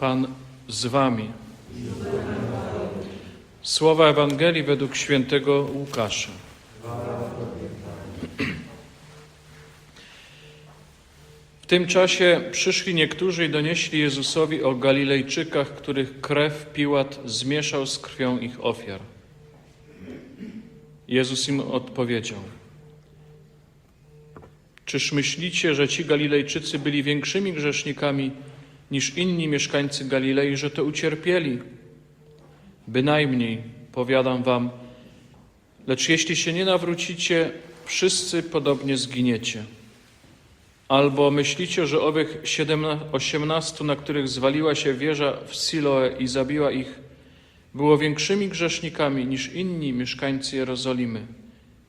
Pan z wami. Słowa Ewangelii według świętego Łukasza. W tym czasie przyszli niektórzy i donieśli Jezusowi o Galilejczykach, których krew Piłat zmieszał z krwią ich ofiar. Jezus im odpowiedział: Czyż myślicie, że ci Galilejczycy byli większymi grzesznikami niż inni mieszkańcy Galilei, że to ucierpieli? Bynajmniej, powiadam wam, lecz jeśli się nie nawrócicie, wszyscy podobnie zginiecie. Albo myślicie, że owych siedemna- osiemnastu, na których zwaliła się wieża w Siloe i zabiła ich, było większymi grzesznikami niż inni mieszkańcy Jerozolimy?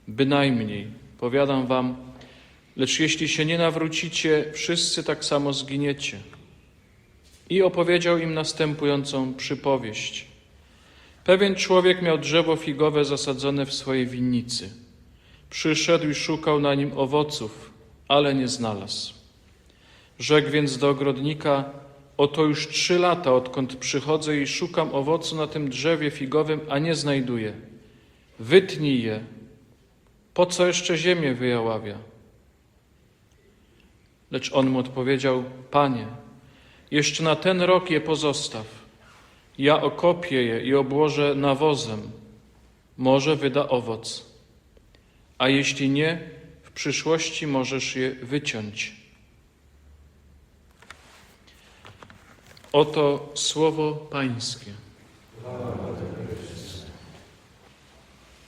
Bynajmniej, powiadam wam, lecz jeśli się nie nawrócicie, wszyscy tak samo zginiecie. I opowiedział im następującą przypowieść. Pewien człowiek miał drzewo figowe zasadzone w swojej winnicy. Przyszedł i szukał na nim owoców, ale nie znalazł. Rzekł więc do ogrodnika: Oto już trzy lata, odkąd przychodzę i szukam owocu na tym drzewie figowym, a nie znajduję. Wytnij je. Po co jeszcze ziemię wyjaławia? Lecz on mu odpowiedział: Panie, jeszcze na ten rok je pozostaw. Ja okopię je i obłożę nawozem. Może wyda owoc. A jeśli nie, w przyszłości możesz je wyciąć. Oto słowo Pańskie.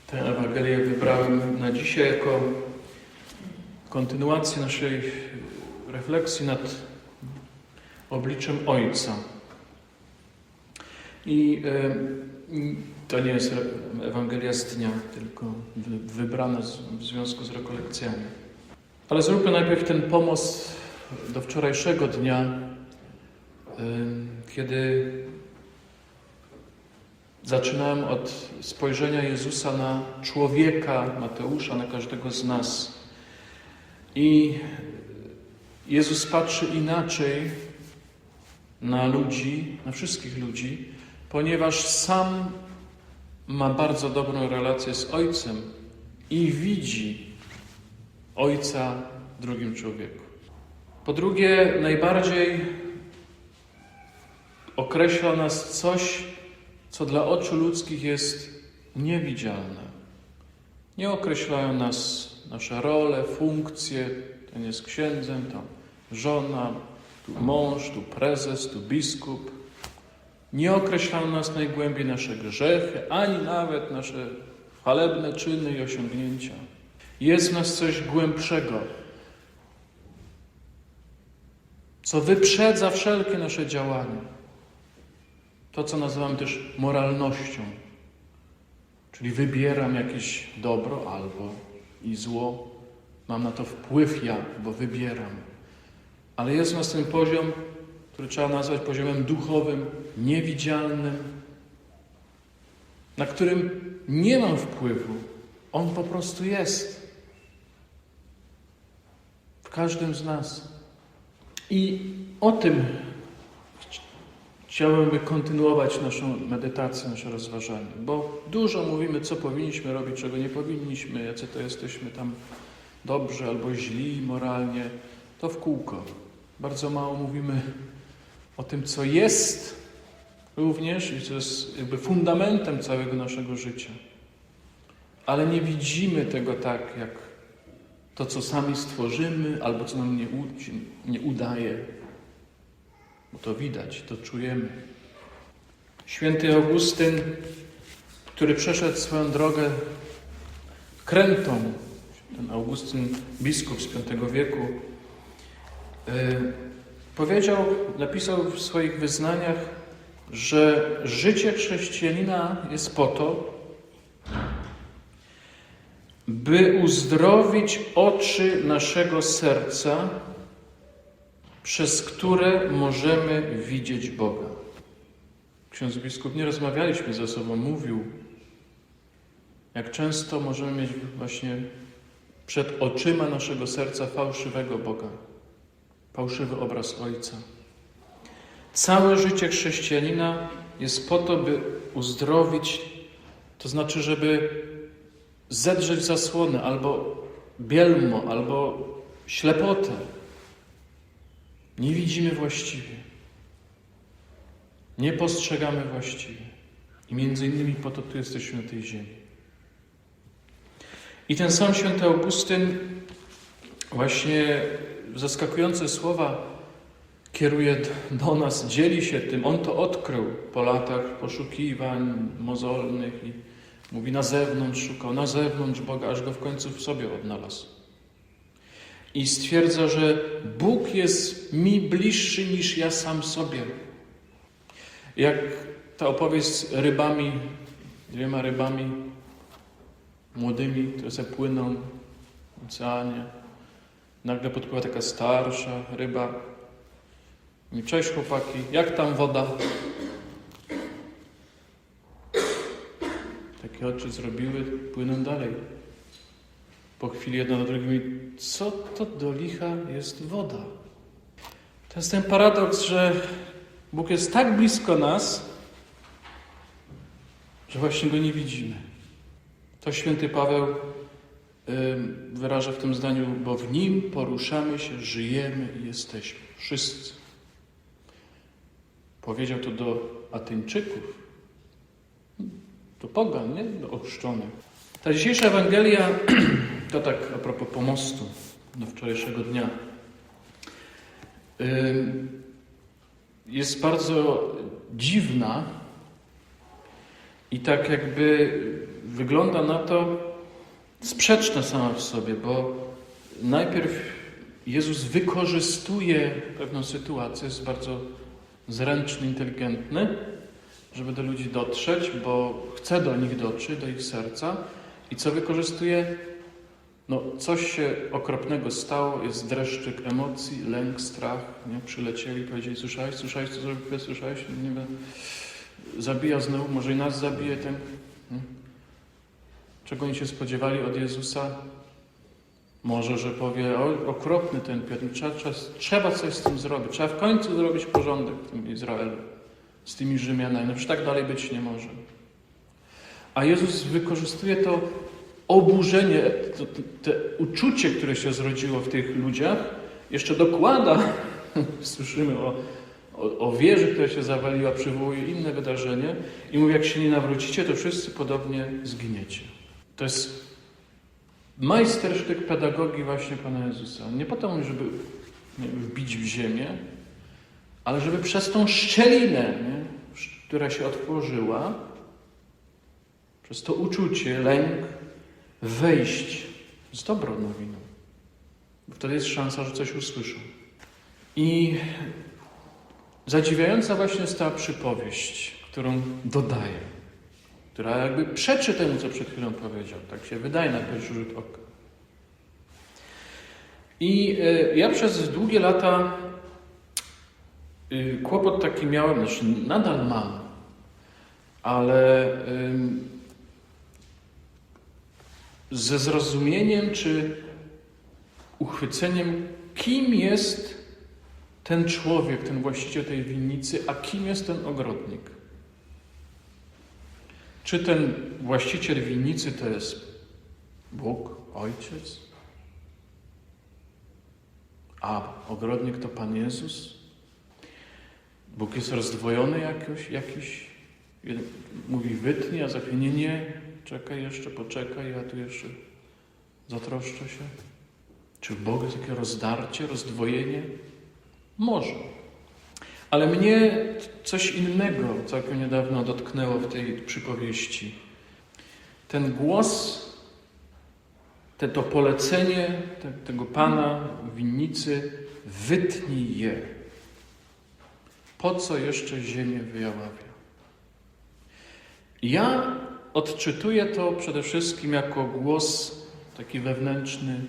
Tę Ewangelię wybrałem na dzisiaj jako kontynuację naszej refleksji nad obliczem Ojca. I to nie jest Ewangelia z dnia, tylko wy- wybrana w związku z rekolekcjami. Ale zróbmy najpierw ten pomost do wczorajszego dnia, kiedy zaczynałem od spojrzenia Jezusa na człowieka, Mateusza, na każdego z nas. I Jezus patrzy inaczej na ludzi, na wszystkich ludzi, ponieważ sam ma bardzo dobrą relację z Ojcem i widzi Ojca w drugim człowieku. Po drugie, najbardziej określa nas coś, co dla oczu ludzkich jest niewidzialne. Nie określają nas nasze role, funkcje, ten jest księdzem, tam żona, tu mąż, tu prezes, tu biskup. Nie określają nas najgłębiej nasze grzechy, ani nawet nasze chwalebne czyny i osiągnięcia. Jest w nas coś głębszego, co wyprzedza wszelkie nasze działania. To, co nazywamy też moralnością. Czyli wybieram jakieś dobro albo i zło. Mam na to wpływ ja, bo wybieram. Ale jest nas ten poziom, który trzeba nazwać poziomem duchowym, niewidzialnym, na którym nie mam wpływu. On po prostu jest. W każdym z nas. I o tym chci- chciałbym kontynuować naszą medytację, nasze rozważanie, bo dużo mówimy, co powinniśmy robić, czego nie powinniśmy, jacy to jesteśmy tam dobrzy albo źli moralnie. To w kółko. Bardzo mało mówimy o tym, co jest również i co jest jakby fundamentem całego naszego życia. Ale nie widzimy tego tak, jak to, co sami stworzymy, albo co nam nie, nie udaje. Bo to widać, to czujemy. Święty Augustyn, który przeszedł swoją drogę krętą, ten Augustyn, biskup z V wieku, powiedział, napisał w swoich wyznaniach, że życie chrześcijanina jest po to, by uzdrowić oczy naszego serca, przez które możemy widzieć Boga. Ksiądz biskup, nie rozmawialiśmy ze sobą, mówił, jak często możemy mieć właśnie przed oczyma naszego serca fałszywego Boga, fałszywy obraz Ojca. Całe życie chrześcijanina jest po to, by uzdrowić, to znaczy, żeby zedrzeć zasłonę albo bielmo, albo ślepotę. Nie widzimy właściwie. Nie postrzegamy właściwie. I między innymi po to tu jesteśmy na tej ziemi. I ten sam święty Augustyn właśnie zaskakujące słowa kieruje do nas, dzieli się tym. On to odkrył po latach poszukiwań mozolnych i mówi na zewnątrz, szukał na zewnątrz Boga, aż go w końcu w sobie odnalazł. I stwierdza, że Bóg jest mi bliższy niż ja sam sobie. Jak ta opowieść z rybami, dwiema rybami młodymi, które sobie płyną w oceanie. Nagle podpływa taka starsza ryba. Mówi, cześć chłopaki, jak tam woda? Takie oczy zrobiły, płyną dalej. Po chwili jedna do drugiej mówi, co to do licha jest woda? To jest ten paradoks, że Bóg jest tak blisko nas, że właśnie Go nie widzimy. To święty Paweł wyraża w tym zdaniu, bo w Nim poruszamy się, żyjemy i jesteśmy. Wszyscy. Powiedział to do Ateńczyków, do pogan, nie? Do ochrzczonych. Ta dzisiejsza Ewangelia, to tak a propos pomostu do wczorajszego dnia, jest bardzo dziwna i tak jakby wygląda na to sprzeczna sama w sobie, bo najpierw Jezus wykorzystuje pewną sytuację, jest bardzo zręczny, inteligentny, żeby do ludzi dotrzeć, bo chce do nich dotrzeć, do ich serca. I co wykorzystuje? No, coś się okropnego stało, jest dreszczyk emocji, lęk, strach. Nie? Przylecieli, powiedzieli, słyszałeś, słyszałeś, co zrobił słyszałeś? Nie wiem. Zabija znowu, może i nas zabije ten. Nie? Czego oni się spodziewali od Jezusa? Może, że powie, o, okropny ten Piotr, trzeba, trzeba, coś z tym zrobić, trzeba w końcu zrobić porządek w tym Izraelu, z tymi Rzymianami, no przecież tak dalej być nie może. A Jezus wykorzystuje to oburzenie, to, to, to uczucie, które się zrodziło w tych ludziach, jeszcze dokłada, słyszymy o, o, o wieży, która się zawaliła, przywołuje inne wydarzenie i mówi, jak się nie nawrócicie, to wszyscy podobnie zginiecie. To jest majstersztyk pedagogii właśnie Pana Jezusa. Nie po to, żeby wbić w ziemię, ale żeby przez tą szczelinę, nie, która się otworzyła, przez to uczucie, lęk, wejść z dobrą nowiną. Bo wtedy jest szansa, że coś usłyszą. I zadziwiająca właśnie jest ta przypowieść, którą dodaję, która jakby przeczy temu, co przed chwilą powiedział. Tak się wydaje na pierwszy rzut oka. I y, ja przez długie lata y, kłopot taki miałem, znaczy nadal mam, ale ze zrozumieniem czy uchwyceniem, kim jest ten człowiek, ten właściciel tej winnicy, a kim jest ten ogrodnik. Czy ten właściciel winnicy to jest Bóg, Ojciec? A ogrodnik to Pan Jezus? Bóg jest rozdwojony jakoś, jakiś, mówi wytnie, a za chwilę nie, nie, czekaj jeszcze, poczekaj, ja tu jeszcze zatroszczę się. Czy w Bogu jest takie rozdarcie, rozdwojenie? Może. Ale mnie coś innego całkiem niedawno dotknęło w tej przypowieści. Ten głos, te, to polecenie te, tego Pana winnicy, wytnij je. Po co jeszcze ziemię wyjaławia? Ja odczytuję to przede wszystkim jako głos taki wewnętrzny,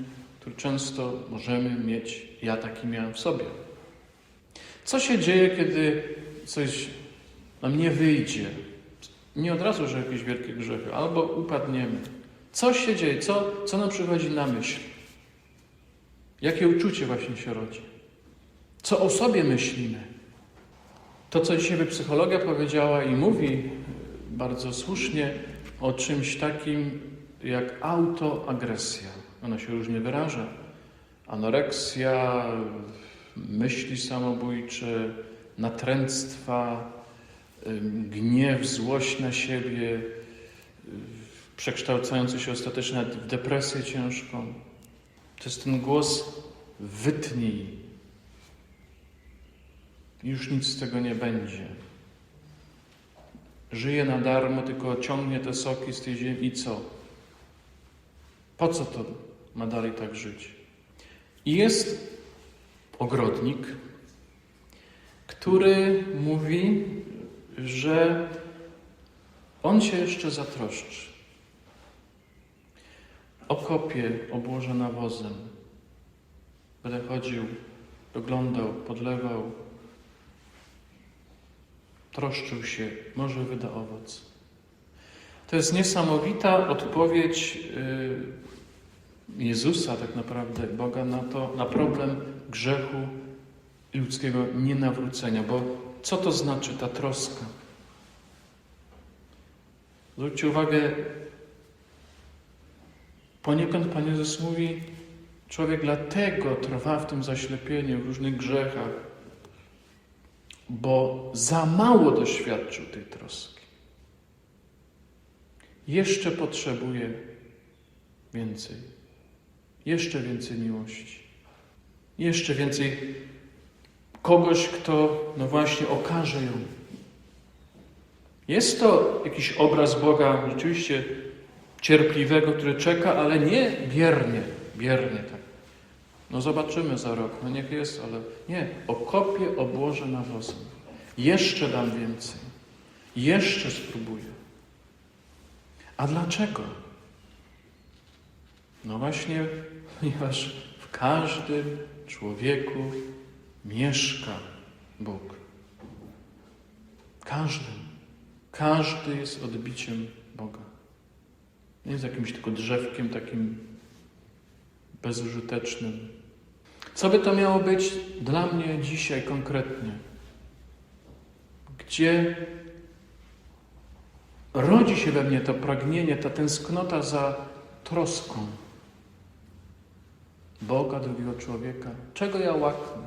który często możemy mieć, ja taki miałem w sobie. Co się dzieje, kiedy coś nam nie wyjdzie? Nie od razu, że jakieś wielkie grzechy, albo upadniemy. Co się dzieje? Co, co nam przychodzi na myśl? Jakie uczucie właśnie się rodzi? Co o sobie myślimy? To, co dzisiaj by psychologia powiedziała i mówi bardzo słusznie o czymś takim jak autoagresja. Ona się różnie wyraża. Anoreksja, myśli samobójcze, natręctwa, gniew, złość na siebie, y, przekształcający się ostatecznie w depresję ciężką. To jest ten głos wytnij. Już nic z tego nie będzie. Żyje na darmo, tylko ciągnie te soki z tej ziemi i co? Po co to ma dalej tak żyć? I jest ogrodnik, który mówi, że on się jeszcze zatroszczy. Okopie obłożę nawozem. Będę chodził, doglądał, podlewał, troszczył się, może wyda owoc. To jest niesamowita odpowiedź y, Jezusa, tak naprawdę, Boga na to, na problem grzechu i ludzkiego nienawrócenia. Bo co to znaczy ta troska? Zwróćcie uwagę, poniekąd Pan Jezus mówi, człowiek dlatego trwa w tym zaślepieniu, w różnych grzechach, bo za mało doświadczył tej troski. Jeszcze potrzebuje więcej, jeszcze więcej miłości, jeszcze więcej kogoś, kto, no właśnie, okaże ją. Jest to jakiś obraz Boga rzeczywiście cierpliwego, który czeka, ale nie biernie, biernie tak. No zobaczymy za rok, no niech jest, ale nie, okopię, obłożę nawozem. Jeszcze dam więcej. Jeszcze spróbuję. A dlaczego? No właśnie, ponieważ w każdym człowieku mieszka Bóg. Każdym. Każdy jest odbiciem Boga. Nie jest jakimś tylko drzewkiem takim bezużytecznym. Co by to miało być dla mnie dzisiaj konkretnie? Gdzie rodzi się we mnie to pragnienie, ta tęsknota za troską Boga, drugiego człowieka? Czego ja łaknę?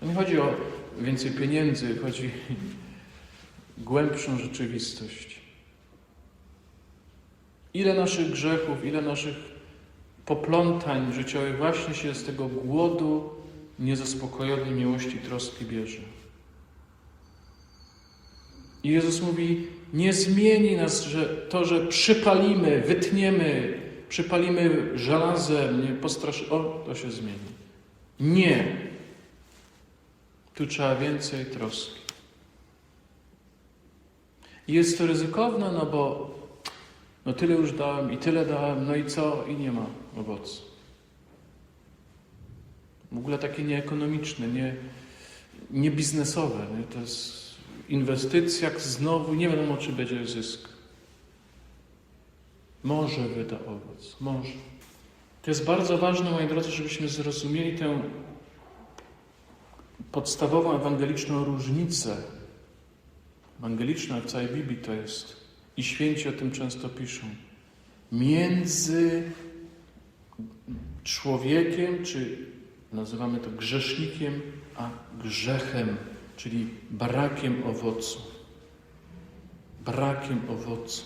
To nie chodzi o więcej pieniędzy, chodzi głębszą rzeczywistość. Ile naszych grzechów, ile naszych poplątań życiowych właśnie się z tego głodu niezaspokojonej miłości troski bierze. I Jezus mówi, nie zmieni nas że to, że przypalimy, wytniemy, przypalimy żelazem, nie postraszy... O, to się zmieni. Nie. Tu trzeba więcej troski. Jest to ryzykowne, no bo no tyle już dałem i tyle dałem, no i co? I nie ma owocu. W ogóle takie nieekonomiczne, nie, nie biznesowe. Nie? To jest inwestycja, znowu nie wiadomo, czy będzie zysk. Może wyda owoc, może. To jest bardzo ważne, moi drodzy, żebyśmy zrozumieli tę podstawową ewangeliczną różnicę. Ewangeliczna w całej Biblii to jest, i święci o tym często piszą, między człowiekiem, czy nazywamy to grzesznikiem, a grzechem, czyli brakiem owocu. Brakiem owocu.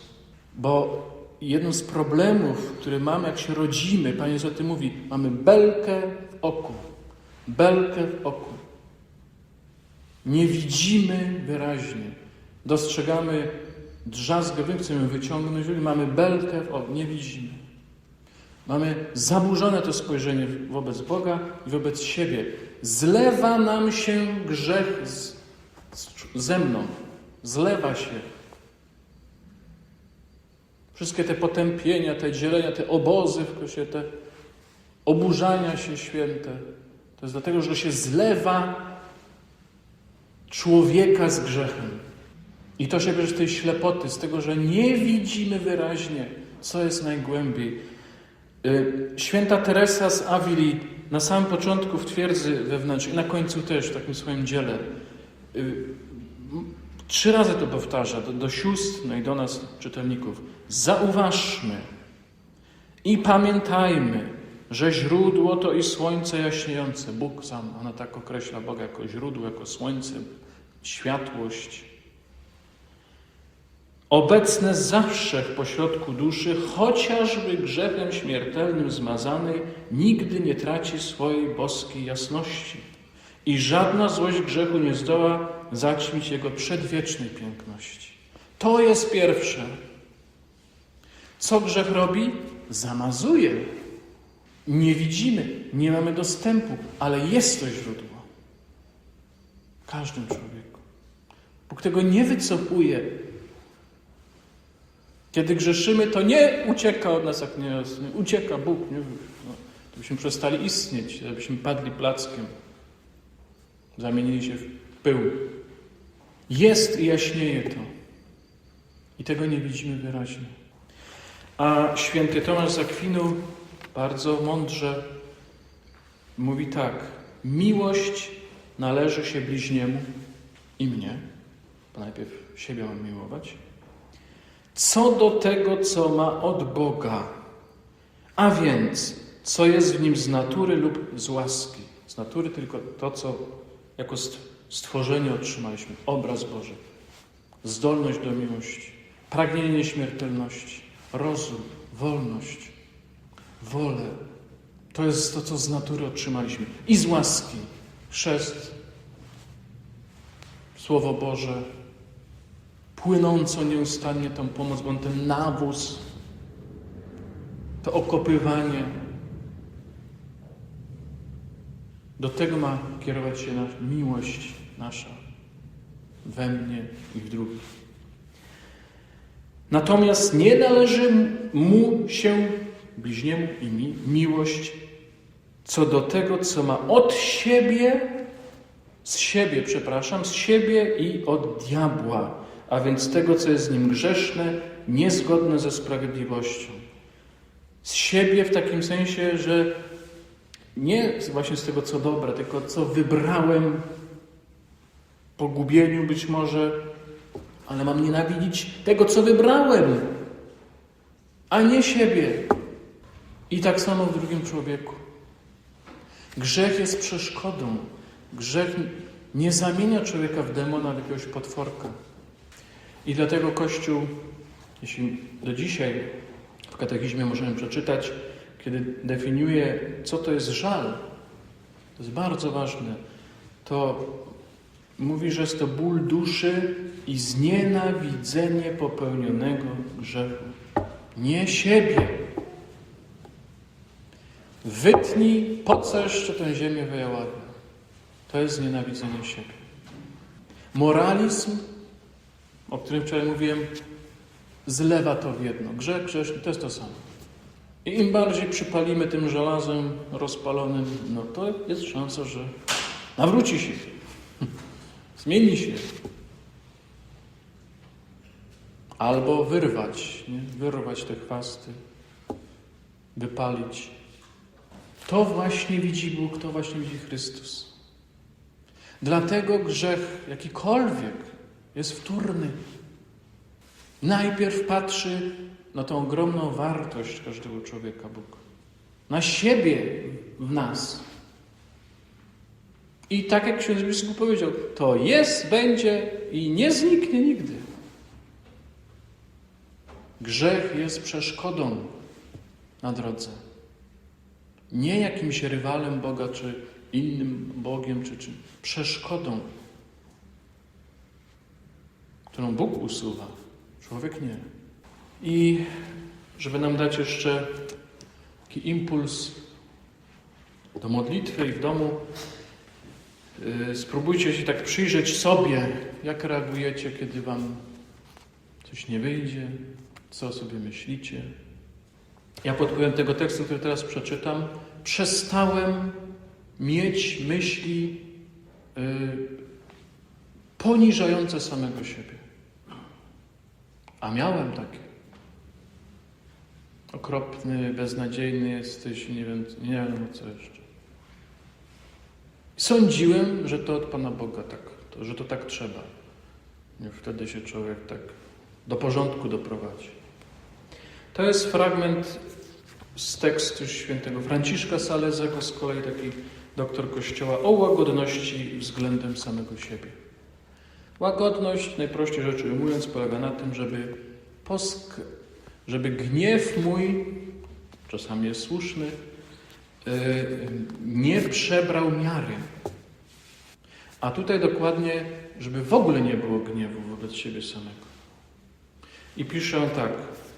Bo jednym z problemów, które mamy, jak się rodzimy, Pan Jezus o tym mówi, mamy belkę w oku. Belkę w oku. Nie widzimy wyraźnie. Dostrzegamy drzazgę, chcemy wyciągnąć, mamy belkę w oku, nie widzimy. Mamy zaburzone to spojrzenie wobec Boga i wobec siebie. Zlewa nam się grzech z, z, ze mną. Zlewa się. Wszystkie te potępienia, te dzielenia, te obozy w kosie, te oburzania się święte. To jest dlatego, że się zlewa człowieka z grzechem. I to się bierze z tej ślepoty, z tego, że nie widzimy wyraźnie, co jest najgłębiej. Y, Święta Teresa z Avili na samym początku w twierdzy wewnętrznej, na końcu też w takim swoim dziele, y, trzy razy to powtarza do, do sióstr, no i do nas, czytelników. Zauważmy i pamiętajmy, że źródło to i słońce jaśniejące. Bóg sam, ona tak określa Boga jako źródło, jako słońce, światłość. Obecne zawsze w pośrodku duszy, chociażby grzechem śmiertelnym zmazanej, nigdy nie traci swojej boskiej jasności. I żadna złość grzechu nie zdoła zaćmić jego przedwiecznej piękności. To jest pierwsze. Co grzech robi? Zamazuje. Nie widzimy, nie mamy dostępu, ale jest to źródło. W każdym człowieku. Bóg tego nie wycofuje. Kiedy grzeszymy, to nie ucieka od nas jak nie ucieka Bóg. Nie? No, to byśmy przestali istnieć, żebyśmy padli plackiem. Zamienili się w pył. Jest i jaśnieje to. I tego nie widzimy wyraźnie. A święty Tomasz z bardzo mądrze mówi tak: Miłość należy się bliźniemu i mnie, bo najpierw siebie mam miłować, co do tego, co ma od Boga, a więc co jest w nim z natury lub z łaski. Z natury tylko to, co jako stworzenie otrzymaliśmy, obraz Boży, zdolność do miłości, pragnienie nieśmiertelności, rozum, wolność, wolę. To jest to, co z natury otrzymaliśmy. I z łaski. Chrzest, Słowo Boże, płynąco nieustannie tą pomoc, bo ten nawóz, to okopywanie. Do tego ma kierować się nasza miłość nasza we mnie i w drugich. Natomiast nie należy mu się, bliźniemu i mi, miłość co do tego, co ma od siebie, z siebie, przepraszam, z siebie i od diabła, a więc tego, co jest z nim grzeszne, niezgodne ze sprawiedliwością. Z siebie w takim sensie, że nie właśnie z tego, co dobre, tylko co wybrałem po gubieniu być może, ale mam nienawidzić tego, co wybrałem, a nie siebie. I tak samo w drugim człowieku. Grzech jest przeszkodą. Grzech nie zamienia człowieka w demona, w jakiegoś potworka. I dlatego Kościół, jeśli do dzisiaj w katechizmie możemy przeczytać, kiedy definiuje, co to jest żal, to jest bardzo ważne, to mówi, że jest to ból duszy i znienawidzenie popełnionego grzechu. Nie siebie. Wytnij, po co jeszcze tę ziemię wyjaławia. To jest znienawidzenie siebie. Moralizm, o którym wczoraj mówiłem, zlewa to w jedno. Grzech, grzeszny to jest to samo. I im bardziej przypalimy tym żelazem rozpalonym, no to jest szansa, że nawróci się. Zmieni się. Albo wyrwać, nie? wyrwać te chwasty, wypalić. To właśnie widzi Bóg, to właśnie widzi Chrystus. Dlatego grzech jakikolwiek jest wtórny. Najpierw patrzy na tą ogromną wartość każdego człowieka Bóg. Na siebie w nas. I tak jak ksiądz biskup powiedział, to jest, będzie i nie zniknie nigdy. Grzech jest przeszkodą na drodze. Nie jakimś rywalem Boga, czy innym Bogiem, czy czym. Przeszkodą, którą Bóg usuwa. Człowiek nie. I żeby nam dać jeszcze taki impuls do modlitwy i w domu, spróbujcie się tak przyjrzeć sobie, jak reagujecie, kiedy wam coś nie wyjdzie, co sobie myślicie. Ja pod wpływem tego tekstu, który teraz przeczytam, przestałem mieć myśli yy, poniżające samego siebie. A miałem takie. Okropny, beznadziejny jesteś, nie wiem, nie wiem co jeszcze. Sądziłem, że to od Pana Boga tak, to, że to tak trzeba. Wtedy się człowiek tak do porządku doprowadzi. To jest fragment z tekstu świętego Franciszka Salezego, z kolei taki doktor Kościoła, o łagodności względem samego siebie. Łagodność, najprościej rzecz ujmując, polega na tym, żeby, posk- żeby gniew mój, czasami jest słuszny, nie przebrał miary. A tutaj dokładnie, żeby w ogóle nie było gniewu wobec siebie samego. I piszę tak.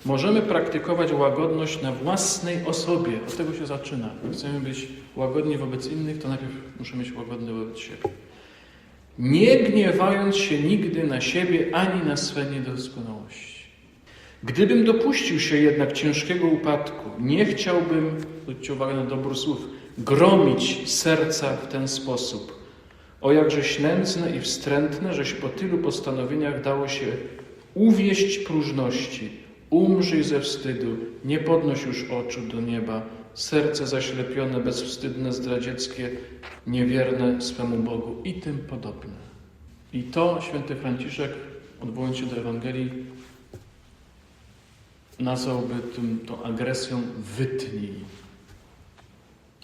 Możemy praktykować łagodność na własnej osobie. Od tego się zaczyna. Jak chcemy być łagodni wobec innych, to najpierw muszę być łagodny wobec siebie. Nie gniewając się nigdy na siebie ani na swe niedoskonałości. Gdybym dopuścił się jednak ciężkiego upadku, nie chciałbym, zwróćcie uwagę na dobór słów, gromić serca w ten sposób. O jakżeś nędzne i wstrętne, żeś po tylu postanowieniach dało się uwieść próżności, umrzyj ze wstydu, nie podnoś już oczu do nieba, serce zaślepione, bezwstydne, zdradzieckie, niewierne swemu Bogu i tym podobne. I to święty Franciszek, odwołując się do Ewangelii, nazwałby tym, tą agresją wytnij.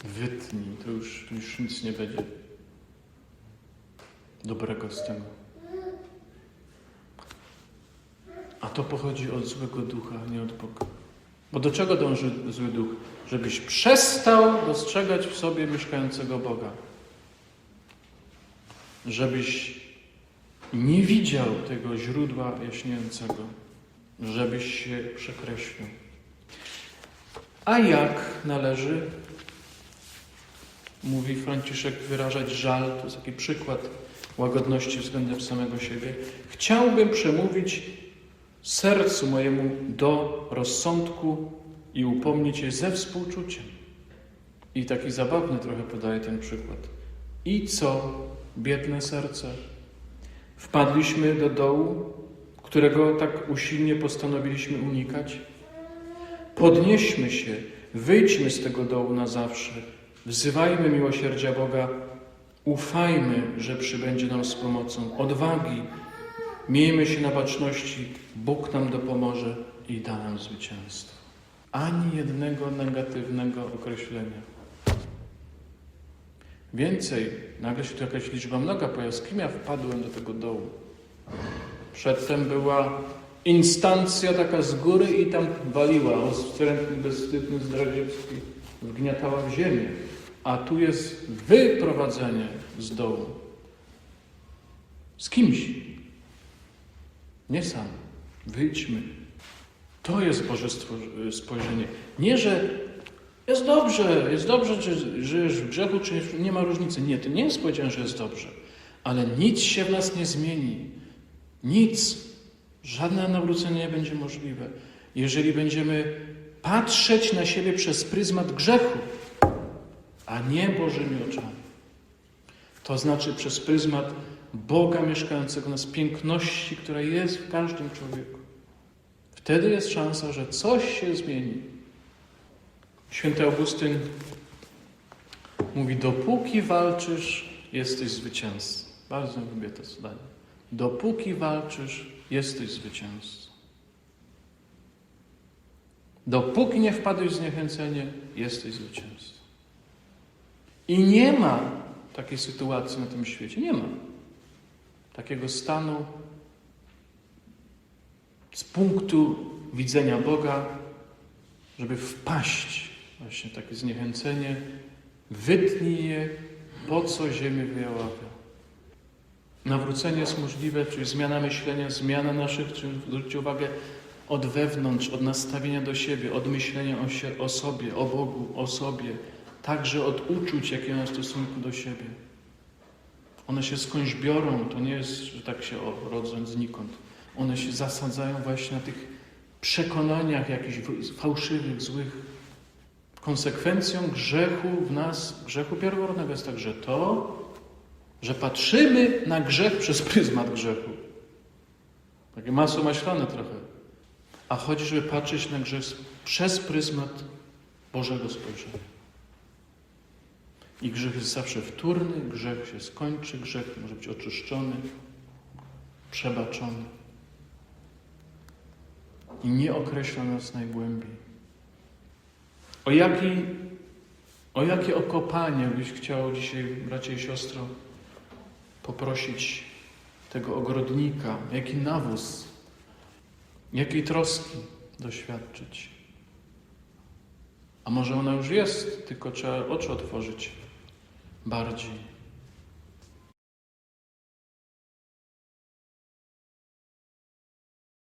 Wytnij, to już, już nic nie będzie dobrego z tego. A to pochodzi od złego ducha, nie od Boga. Bo do czego dąży zły duch? Żebyś przestał dostrzegać w sobie mieszkającego Boga. Żebyś nie widział tego źródła jaśniejącego. Żebyś się przekreślił. A jak należy, mówi Franciszek, wyrażać żal? To jest taki przykład łagodności względem samego siebie. Chciałbym przemówić sercu mojemu do rozsądku i upomnieć je ze współczuciem. I taki zabawny trochę podaje ten przykład. I co, biedne serce? Wpadliśmy do dołu, którego tak usilnie postanowiliśmy unikać? Podnieśmy się, wyjdźmy z tego dołu na zawsze, wzywajmy miłosierdzia Boga, ufajmy, że przybędzie nam z pomocą, odwagi, Miejmy się na baczności, Bóg nam dopomoże i da nam zwycięstwo. Ani jednego negatywnego określenia. Więcej, nagle się tu jakaś liczba mnoga pojawia. Z kim ja wpadłem do tego dołu? Przedtem była instancja taka z góry i tam waliła, ostrętny, bezwstydny, zdradziecki, wgniatała w ziemię. A tu jest wyprowadzenie z dołu. Z kimś, nie sam. Wyjdźmy. To jest Boże spojrzenie. Nie, że jest dobrze, jest dobrze, czy żyjesz w grzechu, czy nie ma różnicy. Nie, to nie jest powiedziane, że jest dobrze. Ale nic się w nas nie zmieni. Nic. Żadne nawrócenie nie będzie możliwe, jeżeli będziemy patrzeć na siebie przez pryzmat grzechu, a nie Bożymi oczami. To znaczy przez pryzmat Boga mieszkającego nas, piękności, która jest w każdym człowieku. Wtedy jest szansa, że coś się zmieni. Święty Augustyn mówi: Dopóki walczysz, jesteś zwycięzcą. Bardzo lubię to zdanie. Dopóki walczysz, jesteś zwycięzcą. Dopóki nie wpadłeś w zniechęcenie, jesteś zwycięzcą. I nie ma takiej sytuacji na tym świecie. Nie ma takiego stanu z punktu widzenia Boga, żeby wpaść właśnie takie zniechęcenie, wytnij je, po co ziemię wyjaławia. Nawrócenie jest możliwe, czyli zmiana myślenia, zmiana naszych czynów, zwróćcie uwagę, od wewnątrz, od nastawienia do siebie, od myślenia o, sie, o sobie, o Bogu, o sobie, także od uczuć, jakie mam w stosunku do siebie. One się skądś biorą, to nie jest, że tak się o, rodzą znikąd. One się zasadzają właśnie na tych przekonaniach jakichś fałszywych, złych. Konsekwencją grzechu w nas, grzechu pierworodnego jest także to, że patrzymy na grzech przez pryzmat grzechu. Takie masło maślane trochę. A chodzi, żeby patrzeć na grzech przez pryzmat Bożego spojrzenia. I grzech jest zawsze wtórny, grzech się skończy, grzech może być oczyszczony, przebaczony. I nie określa nas najgłębiej. O, jaki, o jakie okopanie byś chciał dzisiaj, bracie i siostro, poprosić tego ogrodnika, jaki nawóz, jakiej troski doświadczyć. A może ona już jest, tylko trzeba oczy otworzyć bardziej.